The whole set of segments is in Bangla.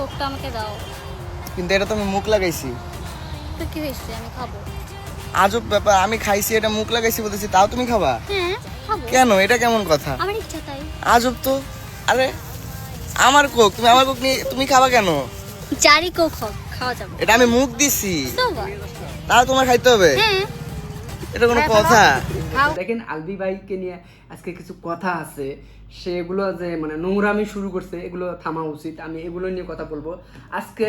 কোকটা আমাকে দাও। কিন্তু এটা তো আমি মুখ লাগাইছি। তো কি হয়েছে? আমি খাব। আজব ব্যাপার আমি খাইছি এটা মুখ লাগাইছি বলতেছি তাও তুমি খাবা? হ্যাঁ খাব। কেন? এটা কেমন কথা? আমার ইচ্ছা তাই। আজব তো। আরে আমার কোক তুমি আমার কোক নিয়ে তুমি খাবা কেন? জারি কোক খাওয়া যাবে। এটা আমি মুখ দিছি। তাও তোমার খাইতে হবে? হ্যাঁ। এটা কোনো কথা? দেখেন আলবি ভাইকে নিয়ে আজকে কিছু কথা আছে। সেগুলো যে মানে নোংরামি শুরু করছে এগুলো থামা উচিত। আমি এগুলো নিয়ে কথা বলব। আজকে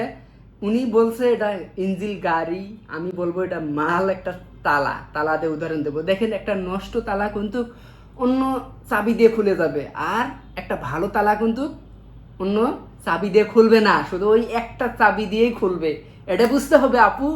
উনি বলছে এটা ইঞ্জিল গাড়ি আমি বলব এটা মাল একটা তালা। তালা দিয়ে উদাহরণ দেবো। দেখেন একটা নষ্ট তালা কিন্তু অন্য চাবি দিয়ে খুলে যাবে। আর একটা ভালো তালা কিন্তু অন্য চাবি দিয়ে খুলবে না। শুধু ওই একটা চাবি দিয়েই খুলবে। এটা বুঝতে হবে আপু।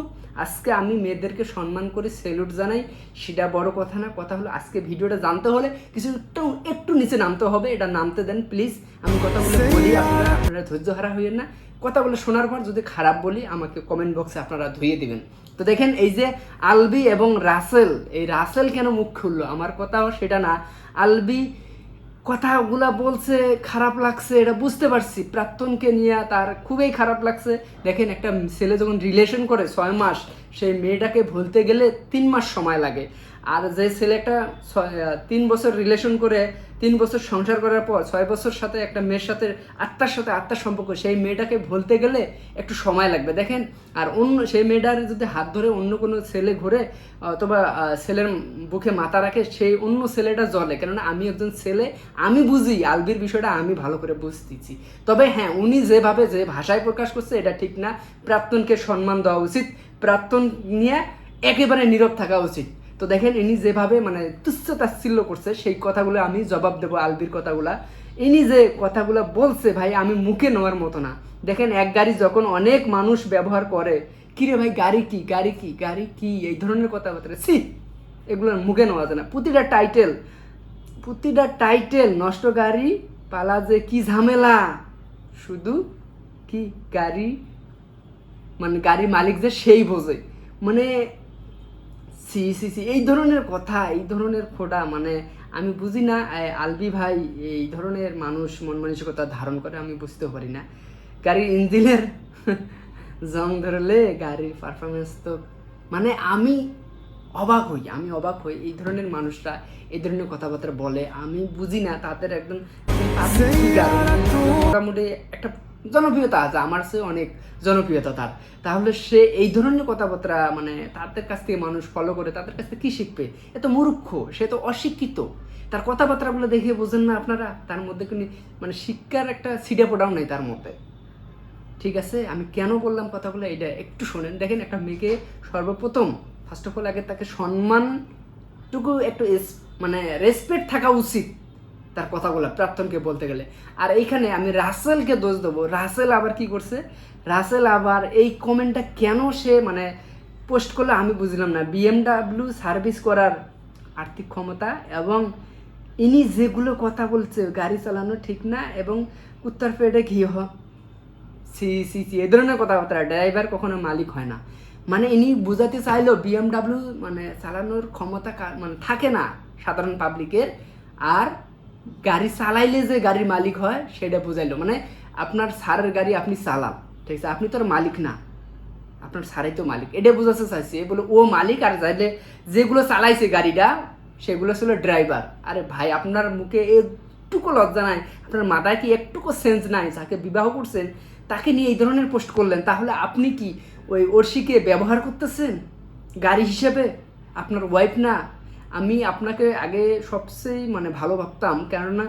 আজকে আমি মেয়েদেরকে সম্মান করে সেলুট জানাই, সেটা বড় কথা না, কথা হলো আজকে ভিডিওটা জানতে হলে কিছু একটু একটু নিচে নামতে হবে, এটা নামতে দেন প্লিজ আমি কথাগুলো বলি আপনারা আপনারা ধৈর্য হারা হইয়েন না। কথাগুলো শোনার পর যদি খারাপ বলি, আমাকে কমেন্ট বক্সে আপনারা ধুয়ে দিবেন। তো দেখেন, এই যে আলবি এবং রাসেল, এই রাসেল কেন মুখ খুললো? আমার কথাও সেটা না। আলবি কথাগুলা বলছে, খারাপ লাগছে, এটা বুঝতে পারছি। প্রাক্তনকে নিয়ে তার খুবই খারাপ লাগছে। দেখেন, একটা ছেলে যখন রিলেশন করে ছয় মাস, সেই মেয়েটাকে ভুলতে গেলে তিন মাস সময় লাগে। আর যে ছেলেটা তিন বছর রিলেশন করে, তিন বছর সংসার করার পর ছয় বছর সাথে একটা মেয়ের সাথে আত্মার সাথে আত্মার সম্পর্ক, সেই মেয়েটাকে ভুলতে গেলে একটু সময় লাগবে। দেখেন, আর অন্য, সেই মেয়েটার যদি হাত ধরে অন্য কোনো ছেলে ঘুরে, অথবা ছেলের বুকে মাথা রাখে, সেই অন্য ছেলেটা জলে কেননা আমি একজন ছেলে, আমি বুঝি, আলবির বিষয়টা আমি ভালো করে বুঝতেছি। তবে হ্যাঁ উনি যেভাবে যে ভাষায় প্রকাশ করছে, এটা ঠিক না। প্রাক্তনকে সম্মান দেওয়া উচিত। প্রাক্তন নিয়ে একেবারে নীরব থাকা উচিত। তো দেখেন, ইনি যেভাবে মানে তুচ্ছ তাচ্ছিল্য করছে, সেই কথাগুলো আমি জবাব দেবো আলবির কথাগুলা। ইনি যে কথাগুলো বলছে ভাই, আমি মুখে নেওয়ার মতো না। দেখেন, এক গাড়ি যখন অনেক মানুষ ব্যবহার করে, কিরে ভাই, গাড়ি কি গাড়ি কি গাড়ি কি? এই ধরনের কথাবার্তা। সি এগুলো মুখে নেওয়া যায় না। প্রতিটা টাইটেল প্রতিটা টাইটেল, নষ্ট গাড়ি পালা যে কি ঝামেলা। শুধু কি গাড়ি মানে গাড়ির মালিক যে সেই বোঝে। মানে সি সি সি এই ধরনের কথা এই ধরনের খোটা মানে আমি বুঝি না আলবি ভাই এই ধরনের মানুষ মন মানসিকতা ধারণ করে আমি বুঝতে পারি না। গাড়ির ইঞ্জিনের জং ধরলে গাড়ির পারফরমেন্স তো মানে আমি অবাক হই আমি অবাক হই এই ধরনের মানুষরা এই ধরনের কথাবার্তা বলে। আমি বুঝি না তাদের একদম মোটামুটি একটা জনপ্রিয়তা আছে, আমার চেয়ে অনেক জনপ্রিয়তা তার। তাহলে সে এই ধরনের কথাবার্তা মানে তাদের কাছ থেকে মানুষ ফলো করে, তাদের কাছ থেকে কী শিখবে? এ তো মূর্খ, সে তো অশিক্ষিত। তার কথাবার্তাগুলো দেখে বোঝেন না আপনারা? তার মধ্যে কোনো মানে শিক্ষার একটা সিডে পোটাও নেই তার মধ্যে। ঠিক আছে? আমি কেন বললাম কথাগুলো? এটা একটু শোনেন। দেখেন, একটা মেয়েকে সর্বপ্রথম ফার্স্ট অফ অল আগে তাকে সম্মানটুকু একটু মানে রেসপেক্ট থাকা উচিত। তার কথাগুলো, প্রাক্তনকে বলতে গেলে। আর এইখানে আমি রাসেলকে দোষ দেবো। রাসেল আবার কি করছে? রাসেল আবার এই কমেন্টটা কেন সে মানে পোস্ট করলে আমি বুঝলাম না। বিএমডাব্লিউ সার্ভিস করার আর্থিক ক্ষমতা এবং ইনি যেগুলো কথা বলছে, গাড়ি চালানো ঠিক না এবং উত্তর পেটে ঘি হ, সি সি সি, এই ধরনের কথাবার্তা। ড্রাইভার কখনো মালিক হয় না। মানে ইনি বুঝাতে চাইলো বিএমডাব্লিউ মানে চালানোর ক্ষমতা মানে থাকে না সাধারণ পাবলিকের আর গাড়ি চালাইলে যে গাড়ির মালিক হয়, সেটা বুঝাইলো। মানে আপনার সারের গাড়ি আপনি চালান, ঠিক আছে? আপনি তো মালিক না। আপনার সারাই তো মালিক। এটা বোঝাতে চাইছে। বলে, ও মালিক, আর যাইলে যেগুলো চালাইছে গাড়িটা, সেগুলো ছিল ড্রাইভার। আরে ভাই, আপনার মুখে একটুকু লজ্জা নাই। আপনার মাথায় কি একটুকু সেন্স নাই? যাকে বিবাহ করছেন, তাকে নিয়ে এই ধরনের পোস্ট করলেন। তাহলে আপনি কি ওই অর্ষিকে ব্যবহার করতেছেন? গাড়ি হিসেবে? আপনার ওয়াইফ না? আমি আপনাকে আগে সবচেয়ে মানে ভালো ভাবতাম, কেননা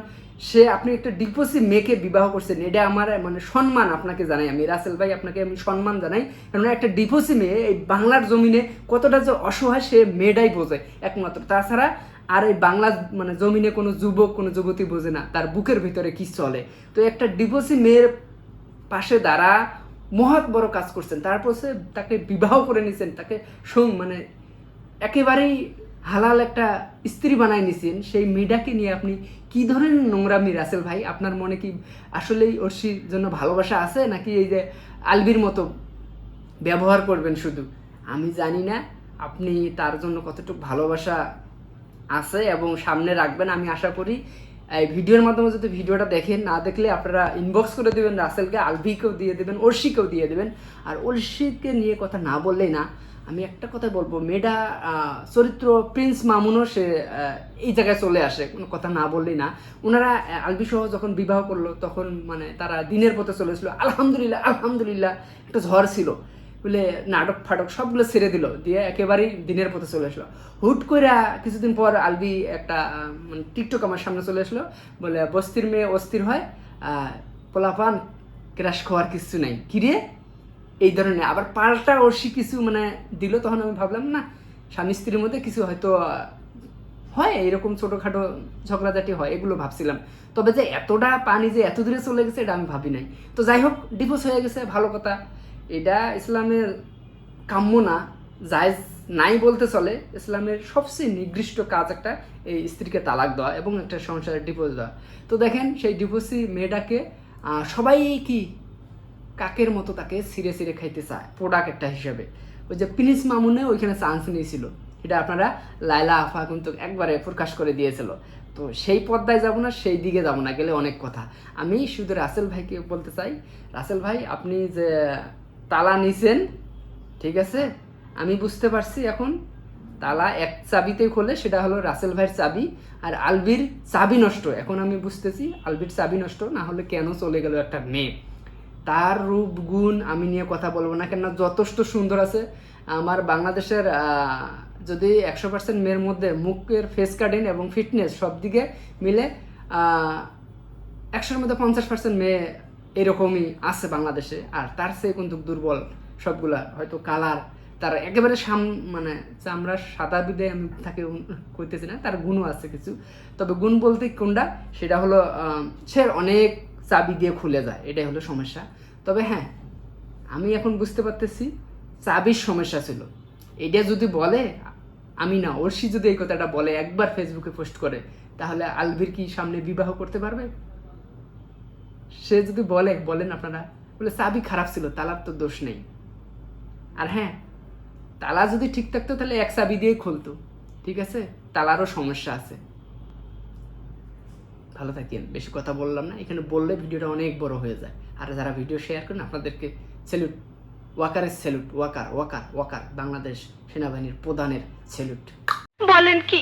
সে আপনি একটা ডিপোসি মেয়েকে বিবাহ করছেন, এটা আমার মানে সম্মান আপনাকে জানাই আমি, রাসেল ভাই আপনাকে আমি সম্মান জানাই, কেননা একটা ডিপোসি মেয়ে এই বাংলার জমিনে কতটা যে অসহায় সে মেয়েটাই বোঝে, একমাত্র। তাছাড়া আর এই বাংলা মানে জমিনে কোনো যুবক, কোনো যুবতী বোঝে না, তার বুকের ভিতরে কি চলে। তো একটা ডিভোর্সি মেয়ের পাশে দাঁড়া মহৎ বড় কাজ করছেন, তারপর সে তাকে বিবাহ করে নিছেন, তাকে মানে একেবারেই হালাল একটা স্ত্রী বানায় নিছেন, সেই মেয়েটাকে নিয়ে আপনি কি ধরনের নোংরামি রাসেল ভাই? আপনার মনে কি আসলেই অর্ষির জন্য ভালোবাসা আছে, নাকি এই যে আলবির মতো ব্যবহার করবেন শুধু? আমি জানি না আপনি তার জন্য কতটুকু ভালোবাসা আছে এবং সামনে রাখবেন। আমি আশা করি এই ভিডিওর মাধ্যমে যদি ভিডিওটা দেখেন, না দেখলে আপনারা ইনবক্স করে দেবেন রাসেলকে আলভিকেও দিয়ে দেবেন অর্শিকেও দিয়ে দেবেন। আর অর্শিকে নিয়ে কথা না বললেই না আমি একটা কথা বলব, মেয়েটা চরিত্র প্রিন্স মামুনও সে এই জায়গায় চলে আসে, কোনো কথা না বললেই না। ওনারা আলবি সহ যখন বিবাহ করল, তখন মানে তারা দিনের পথে চলে এসেছিল। আলহামদুলিল্লাহ আলহামদুলিল্লাহ, একটা ঝড় ছিল। বলে নাটক ফাটক সবগুলো ছেড়ে দিল, দিয়ে একেবারেই দিনের পথে চলে আসলো হুট করে কিছুদিন পর আলবি একটা মানে টিকটক আমার সামনে চলে আসলো বলে, বস্তির মেয়ে অস্থির হয় পোলাপান, ক্রাশ খাওয়ার কিছু নাই। কিরে এই ধরনের। আবার পাল্টা অর্ষি কিছু মানে দিল, তখন আমি ভাবলাম, না, স্বামী স্ত্রীর মধ্যে কিছু হয়তো হয়, এরকম ছোটোখাটো ঝগড়াঝাটি হয়, এগুলো ভাবছিলাম। তবে যে এতটা পানি যে এত দূরে চলে গেছে, এটা আমি ভাবি নাই। তো যাই হোক ডিভোর্স হয়ে গেছে, ভালো কথা। এটা ইসলামের কাম্য না। জায়জ নাই বলতে চলে। ইসলামের সবচেয়ে নির্দিষ্ট কাজ একটা, এই স্ত্রীকে তালাক দেওয়া এবং একটা সংসারের ডিভোর্স দেওয়া। তো দেখেন, সেই ডিভোর্সি মেয়েটাকে সবাই কি কাকের মতো তাকে ছিঁড়ে সিরে খাইতে চায় প্রোডাক্ট একটা হিসাবে। ওই যে প্রিন্স মামুনে ওইখানে চান্স নিয়েছিল। এটা আপনারা লাইলা আফা কিন্তু একবারে প্রকাশ করে দিয়েছিল। তো সেই পর্দায় যাব না, সেই দিকে যাব না, গেলে অনেক কথা। আমি শুধু রাসেল ভাইকে বলতে চাই, রাসেল ভাই, আপনি যে তালা নিছেন, ঠিক আছে? আমি বুঝতে পারছি এখন, তালা এক চাবিতে খোলে, সেটা হলো রাসেল ভাইয়ের চাবি আর আলবির চাবি নষ্ট। এখন আমি বুঝতেছি, আলবির চাবি নষ্ট, না হলে কেন চলে গেল একটা মেয়ে? তার রূপ, গুণ আমি নিয়ে কথা বলব না, কেননা যথেষ্ট সুন্দর আছে। আমার বাংলাদেশের যদি একশো পার্সেন্ট মেয়ের মধ্যে মুখের ফেস কাটিং এবং ফিটনেস সব দিকে মিলে একশোর মধ্যে পঞ্চাশ পার্সেন্ট মেয়ে এরকমই আছে বাংলাদেশে। আর তার চেয়ে কিন্তু দুর্বল সবগুলা, হয়তো কালার, তার একেবারে সাম মানে চামড়া সাদা বিদে আমি তাকে কইতেছি না, তার গুণও আছে কিছু। তবে গুণ বলতে কোনটা? সেটা হলো সে অনেক চাবি দিয়ে খুলে যায়, এটাই হলো সমস্যা। তবে হ্যাঁ আমি এখন বুঝতে পারতেছি চাবির সমস্যা ছিল। এটা যদি বলে, আমি না অর্ষি যদি এই কথাটা বলে, একবার ফেসবুকে পোস্ট করে, তাহলে আলবির কি সামনে বিবাহ করতে পারবে? সে যদি বলে, বলেন আপনারা, বলে, চাবি খারাপ ছিল, তালার তো দোষ নেই। আর হ্যাঁ তালা যদি ঠিক থাকতো, তাহলে এক চাবি দিয়েই খুলতো। ঠিক আছে? তালারও সমস্যা আছে। ভালো থাকেন। বেশি কথা বললাম না, এখানে বললে ভিডিওটা অনেক বড় হয়ে যায়। আর যারা ভিডিও শেয়ার করেন, আপনাদেরকে স্যালুট ওয়াকারের স্যালুট ওয়াকার ওয়াকার ওয়াকার, বাংলাদেশ সেনাবাহিনীর প্রধানের স্যালুট বলেন কি?